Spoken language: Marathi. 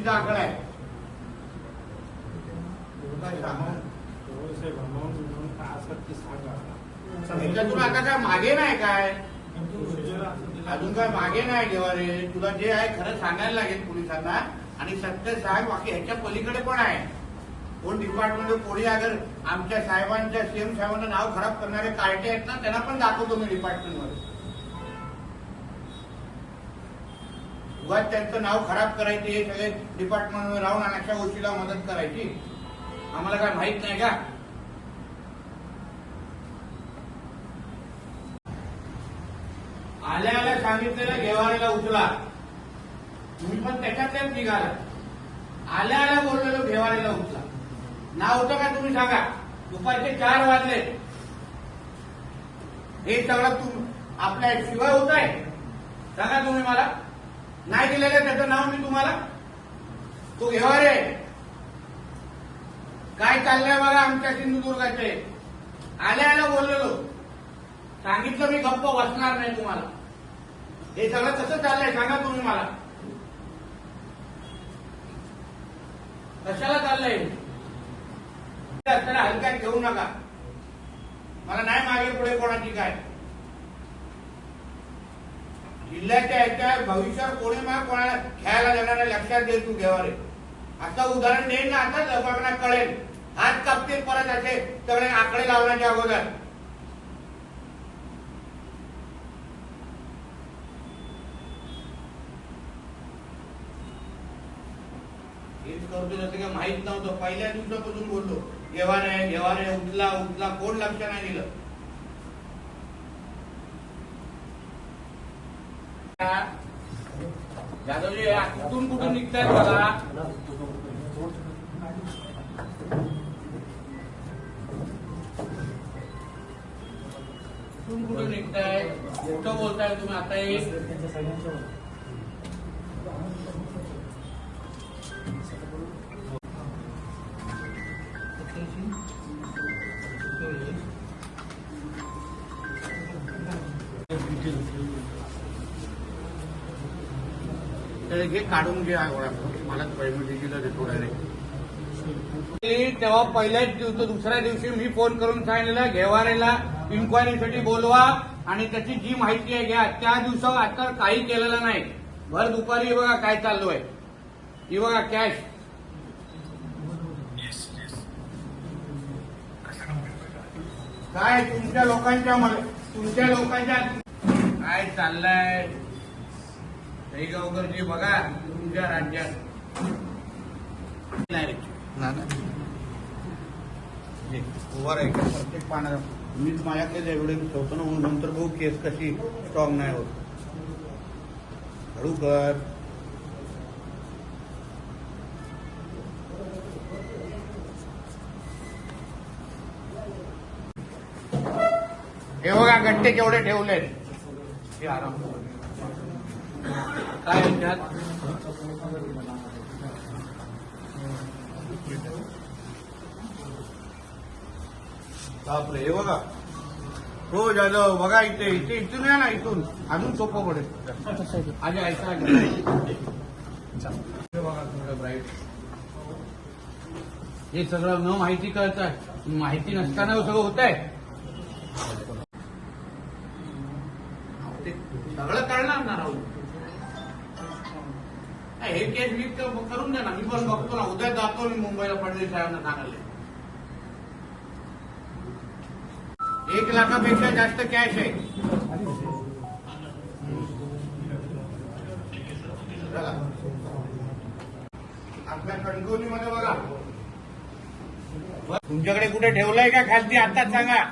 वस्तीचा आकडा आहे. काय आता काय मागे नाही काय? अजून काय मागे नाही देवारे? तुला जे आहे खरं सांगायला लागेल पोलिसांना. आणि सत्य साहेब बाकी ह्याच्या पलीकडे पण आहे. कोण डिपार्टमेंट कोणी अगर आमच्या साहेबांच्या सीएम साहेबांना नाव खराब करणारे कार्टे आहेत ना त्यांना पण दाखवतो मी डिपार्टमेंटमध्ये उगाच त्यांचं नाव खराब करायचे हे सगळे डिपार्टमेंटमध्ये राहून आणि अशा गोष्टीला मदत करायची? आम्हाला काय माहीत नाही का? आल्या आल्या सांगितलेलं घेवाऱ्याला उचला. तुम्ही पण त्याच्यातल्याच निघाला. आल्या आल्या बोललेलो घेवाऱ्याला उचला. नाव होतं का तुम्ही सांगा? दुपारचे चार वाजले. हे सगळं तुम आपल्या शिवाय होत आहे सांगा तुम्ही मला. नाही दिलेलं त्याचं नाव मी तुम्हाला तो घेवारे आहे. काय चाललंय बघा आमच्या सिंधुदुर्गाचे? आल्या आल्या बोललेलो. सांगितलं मी गप्प बसणार नाही तुम्हाला. हे सगळं कसं चाललंय सांगा तुम्ही मला. कशाला चाललंय? असताना हलक्यात घेऊ नका. मला नाही मागे पुढे कोणाची काय. जिल्ह्याच्या ह्याच्या भविष्यात कोणी मग कोणाला खेळायला देणार लक्षात दे तू घेवारे असं उदाहरण देईन ना आता लोकांना कळेल. हात कापतील परत असे सगळे आकडे लावण्याच्या अगोदर. हेच करतो जसं काही माहीत नव्हतं. पहिल्या दिवसापासून बोललो घेवा रे घेवा रे उठला उठला कोण लक्ष नाही दिलं. जाधवजी कुठून कुठून निघताय मला कुठून कुठून निघताय? कुठं बोलताय तुम्ही आता एक तर हे काढून घ्या मला पेमेंट देतो डायरेक्ट तेव्हा पहिल्याच दिवस दुसऱ्या दिवशी मी फोन करून सांगितलेलं घेवारेला इन्क्वायरीसाठी बोलवा आणि त्याची जी माहिती आहे घ्या. त्या दिवसावर आता काही केलेलं नाही. भर दुपारी बघा काय चालू आहे ही बघा कॅश काय तुमच्या लोकांच्या तुमच्या लोकांच्या काय चाललंय? हे गावकरजी बघा तुमच्या राज्यात. नाही उभा राहा प्रत्येक पाण्या मीच माझ्याकडे एव्हिडन्स ठेवतो ना म्हणून नंतर बघू केस कशी स्ट्रॉंग नाही होत. हळू कर हे बघा गट्टे केवढे ठेवलेत? हे आराम काय याच्यात बापरे हे बघा. हो जाधव बघा इथे इथे इथून या ना इथून. अजून सोपं पडेल. हे बघा थोडं ब्राईट हे सगळं न माहिती कळत माहिती नसताना हे सगळं होत आहे सगळं कळणार हे केस मी करून द्या ना मी पण बघतो ना. उद्या जातो मी मुंबईला फडणवीस साहेबांना सांगायला. एक लाखापेक्षा जास्त कॅश आहे. आपल्या कणकवलीमध्ये बघा. तुमच्याकडे कुठे ठेवलंय का खालती? आताच सांगा.